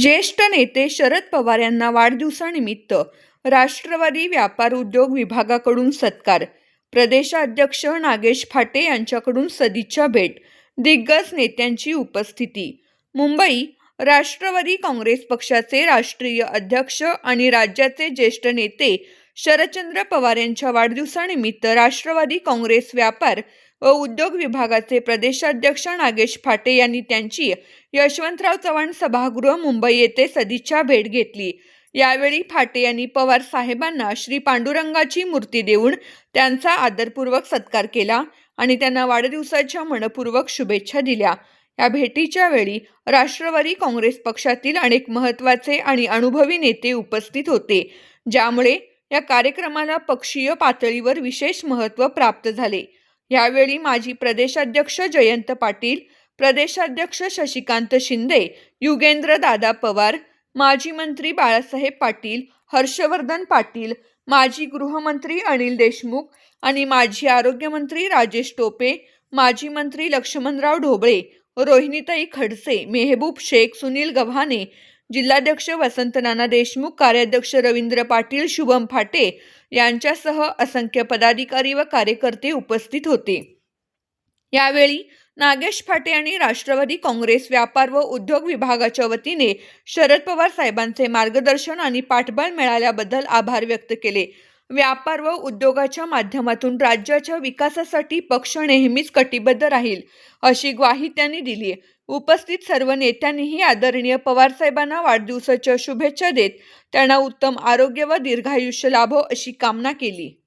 ज्येष्ठ नेते शरद पवार यांना वाढदिवसानिमित्त राष्ट्रवादी व्यापार उद्योग विभागाकडून सत्कार. प्रदेशाध्यक्ष नागेश फाटे यांच्याकडून सदिच्छा भेट. दिग्गज नेत्यांची उपस्थिती. मुंबई राष्ट्रवादी काँग्रेस पक्षाचे राष्ट्रीय अध्यक्ष आणि राज्याचे ज्येष्ठ नेते शरदचंद्र पवार यांच्या वाढदिवसानिमित्त राष्ट्रवादी काँग्रेस व्यापार व उद्योग विभागाचे प्रदेशाध्यक्ष नागेश फाटे यांनी त्यांची यशवंतराव चव्हाण सभागृह मुंबई येथे सदिच्छा भेट घेतली. यावेळी फाटे यांनी पवार साहेबांना श्री पांडुरंगाची मूर्ती देऊन त्यांचा आदरपूर्वक सत्कार केला आणि त्यांना वाढदिवसाच्या मनपूर्वक शुभेच्छा दिल्या. या भेटीच्या वेळी राष्ट्रवादी काँग्रेस पक्षातील अनेक महत्त्वाचे आणि अनुभवी नेते उपस्थित होते ज्यामुळे या कार्यक्रमाला पक्षीय पातळीवर विशेष महत्त्व प्राप्त झाले. यावेळी माजी प्रदेशाध्यक्ष जयंत पाटील प्रदेशाध्यक्ष शशिकांत शिंदे युगेंद्र दादा पवार माजी मंत्री बाळासाहेब पाटील हर्षवर्धन पाटील माजी गृहमंत्री अनिल देशमुख आणि माजी आरोग्यमंत्री राजेश टोपे माजी मंत्री लक्ष्मणराव ढोबळे रोहिणीताई खडसे मेहबूब शेख सुनील गव्हाणे जिल्हाध्यक्ष वसंत नाना देशमुख कार्याध्यक्ष रवींद्र पाटील शुभम फाटे यांच्यासह असंख्य पदाधिकारी व कार्यकर्ते उपस्थित होते. यावेळी नागेश फाटे यांनी राष्ट्रवादी काँग्रेस व्यापार व उद्योग विभागाच्या वतीने शरद पवार साहेबांचे मार्गदर्शन आणि पाठबळ मिळाल्याबद्दल आभार व्यक्त केले. व्यापार व उद्योगाच्या माध्यमातून राज्याच्या विकासासाठी पक्ष नेहमीच कटिबद्ध राहील अशी ग्वाही त्यांनी दिली उपस्थित सर्व नेत्यांनीही आदरणीय पवारसाहेबांना वाढदिवसाच्या शुभेच्छा देत त्यांना उत्तम आरोग्य व दीर्घायुष्य लाभो अशी कामना केली.